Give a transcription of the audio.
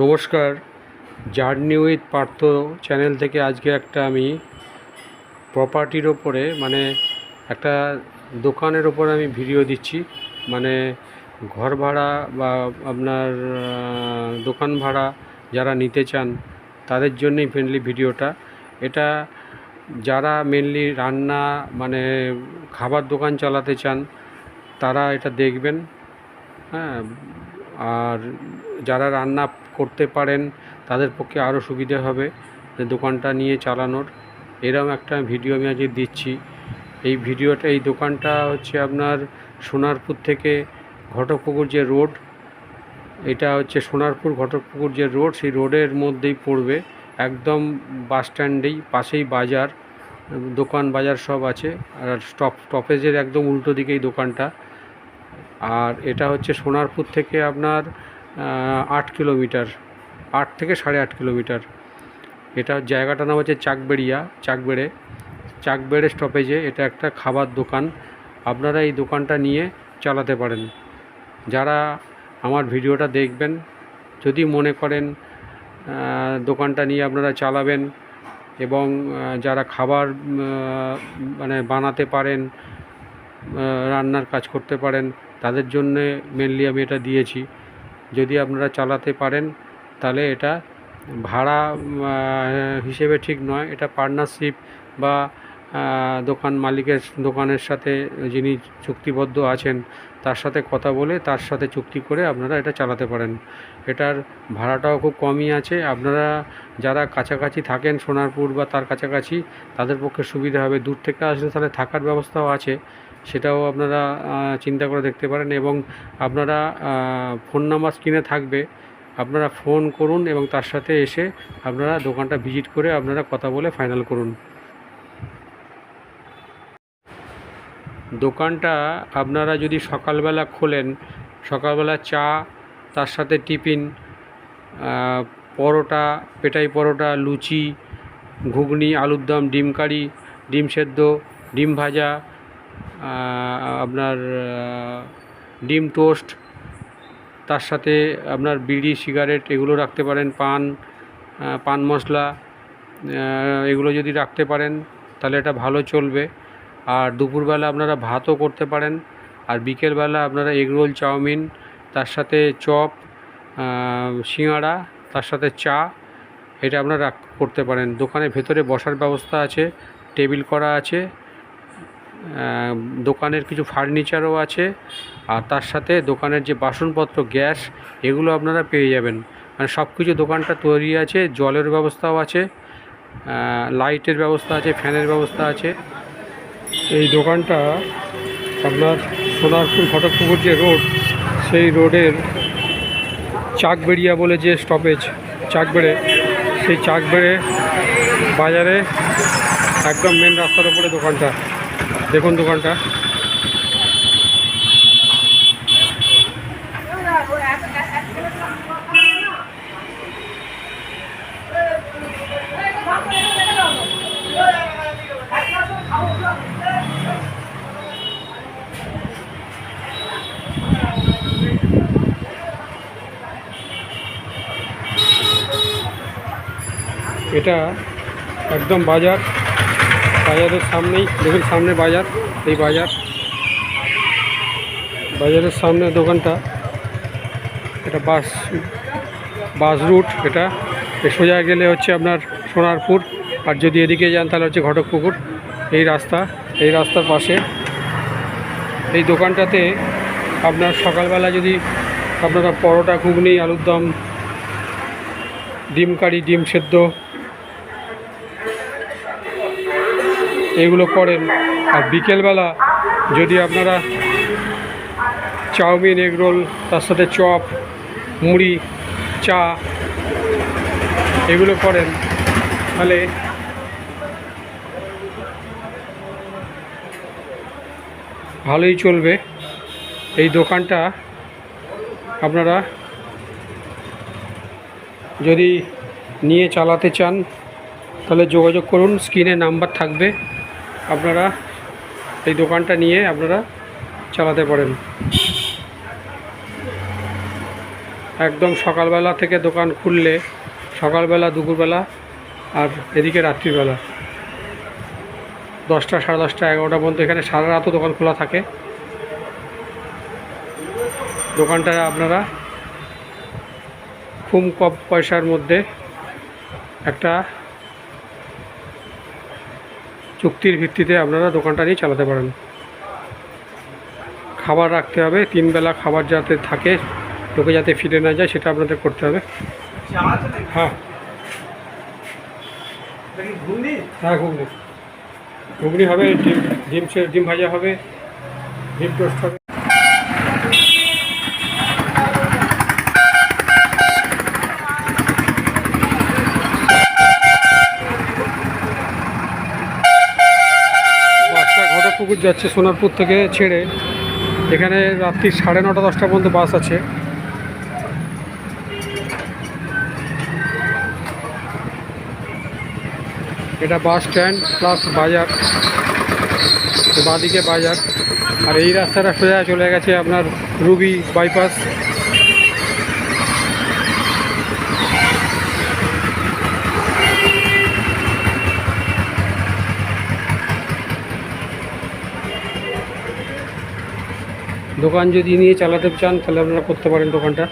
নমস্কার। Journey with Partha channel থেকে আজকে একটা আমি প্রপার্টির ওপরে মানে একটা দোকানের ওপরে আমি ভিডিও দিচ্ছি। মানে ঘর ভাড়া বা আপনার দোকান ভাড়া যারা নিতে চান, তাদের জন্যই ফ্রেন্ডলি ভিডিওটা এটা যারা মেনলি রান্না মানে খাবার দোকান চালাতে চান, তারা এটা দেখবেন। হ্যাঁ আর যারা রান্না করতে পারেন, তাদের পক্ষে আরও সুবিধে হবে যে দোকানটা নিয়ে চালানোর। এরকম একটা ভিডিও আমি আজকে দিচ্ছি। এই ভিডিওটা, এই দোকানটা হচ্ছে আপনার সোনারপুর থেকে ঘটকপুকুর যে রোড, এটা হচ্ছে সোনারপুর ঘটকপুকুর যে রোড, সেই রোডের মধ্যেই পড়বে। একদম বাস স্ট্যান্ডেই পাশেই বাজার, দোকান বাজার সব আছে। আর স্টপ, স্টপেজের একদম উল্টো দিকেই দোকানটা। আর এটা হচ্ছে সোনারপুর থেকে আপনার আট কিলোমিটার, আট থেকে সাড়ে আট কিলোমিটার। এটা জায়গাটার নাম হচ্ছে চাকবেড়িয়া, চাকবেড়ে। চাকবেড়ে স্টপেজে এটা একটা খাবার দোকান। আপনারা এই দোকানটা নিয়ে চালাতে পারেন। যারা আমার ভিডিওটা দেখবেন, যদি মনে করেন দোকানটা নিয়ে আপনারা চালাবেন এবং যারা খাবার মানে বানাতে পারেন রান্নার কাজ করতে পারেন, তাদের জন্যে মেনলি আমি এটা দিয়েছি। যদি আপনারা চালাতে পারেন, তাহলে এটা ভাড়া হিসেবে ঠিক নয়। এটা পার্টনারশিপ বা দোকান মালিকের দোকানের সাথে যিনি চুক্তিবদ্ধ আছেন, তার সাথে কথা বলে তার সাথে চুক্তি করে আপনারা এটা চালাতে পারেন। এটার ভাড়াটাও খুব কমই আছে। আপনারা যারা কাছাকাছি থাকেন সোনারপুর বা তার কাছাকাছি, তাদের পক্ষে সুবিধা হবে। দূর থেকে আসলে তাহলে থাকার ব্যবস্থাও আছে। সেটাও আপনারা চিন্তা করে দেখতে পারেন এবং আপনারা ফোন নাম্বার স্ক্রিনে থাকবে। আপনারা ফোন করুন এবং তার সাথে এসে আপনারা দোকানটা ভিজিট করে আপনারা কথা বলে ফাইনাল করুন। দোকানটা আপনারা যদি সকালবেলা খোলেন, সকালবেলা চা, তার সাথে টিফিন পরোটা, পেটাই পরোটা, লুচি, ঘুগনি, আলুর দম, ডিম কারি, ডিম সেদ্ধ, ডিম ভাজা আপনার ডিম টোস্ট, তার সাথে আপনার বিড়ি, সিগারেট, এগুলো রাখতে পারেন, পান পান মশলা এগুলো যদি রাখতে পারেন, তাহলে এটা ভালো চলবে। আর দুপুরবেলা আপনারা ভাতও করতে পারেন, আর বিকেলবেলা আপনারা এগরোল চাউমিন, তার সাথে চপ সিঙাড়া তার সাথে চা, এটা আপনারা করতে পারেন। দোকানের ভেতরে বসার ব্যবস্থা আছে, টেবিল করা আছে দোকানের কিছু ফার্নিচারও আছে, আর তার সাথে দোকানের যে বাসনপত্র, গ্যাস, এগুলো আপনারা পেয়ে যাবেন। মানে সব কিছু দোকানটা তৈরি আছে, জলের ব্যবস্থাও আছে লাইটের ব্যবস্থা আছে ফ্যানের ব্যবস্থা আছে। এই দোকানটা আপনার সোনারপুর ঘটকপুকুর যে রোড, সেই রোডের চাকবেড়িয়া বলে যে স্টপেজ চাকবেড়ে, সেই চাকবেড়ে বাজারে একদম মেন রাস্তার উপরে দোকানটা। দেখুন দোকানটা। এটা একদম বাজার। বাজারের সামনেই, দেখুন সামনে বাজার, এই বাজার। বাজারের সামনে দোকানটা, এটা বাস বাস রুট, এটা। সোজা গেলে হচ্ছে আপনার সোনারপুর, আর যদি এদিকে যান তাহলে হচ্ছে ঘটকপুকুর। এই রাস্তা, এই রাস্তার পাশে। এই দোকানটাতে আপনার সকালবেলা যদি আপনারা পরোটা, ঘুগনি, আলুর দম, ডিম কারি, ডিম সেদ্ধ এগুলো করেন। আর বিকেলবেলা যদি আপনারা চাউমিন এগরোল তার সাথে চপ, মুড়ি, চা এগুলো করেন, তাহলে ভালোই চলবে। এই দোকানটা আপনারা যদি নিয়ে চালাতে চান, তাহলে যোগাযোগ করুন। স্ক্রিনে নাম্বার থাকবে। আপনারা এই দোকানটা নিয়ে আপনারা চালাতে পারেন। একদম সকালবেলা থেকে দোকান খুললে সকালবেলা, দুপুরবেলা আর এদিকে রাত্রিবেলা। দশটা, সাড়ে দশটা, এগারোটা পর্যন্ত এখানে সারা রাতও দোকান খোলা থাকে। দোকানটা আপনারা খুব কম পয়সার মধ্যে একটা চুক্তির ভিত্তিতে আপনারা দোকানটা নিয়ে চালাতে পারেন। খাবার রাখতে হবে, তিন বেলা খাবার যাতে থাকে, লোকে যাতে ফিরে না যায়, সেটা আপনাদের করতে হবে। হ্যাঁ। হ্যাঁ ঘুগনি। ঘুগনি হবে, ডিম ডিম ডিম ভাজা হবে, ডিম টোস্ট হবে। ঘটকপুকুর যাচ্ছে সোনারপুর থেকে ছেড়ে। এখানে রাত্রি সাড়ে নটা, দশটা পর্যন্ত বাস আছে। এটা বাস স্ট্যান্ড প্লাস বাজার। বাদিকে বাজার। আর এই রাস্তাটা সোজা চলে গেছে আপনার রুবি বাইপাস। দোকান যদি নিয়ে চালাতে চান তাহলে আপনারা করতে পারেন দোকানটা।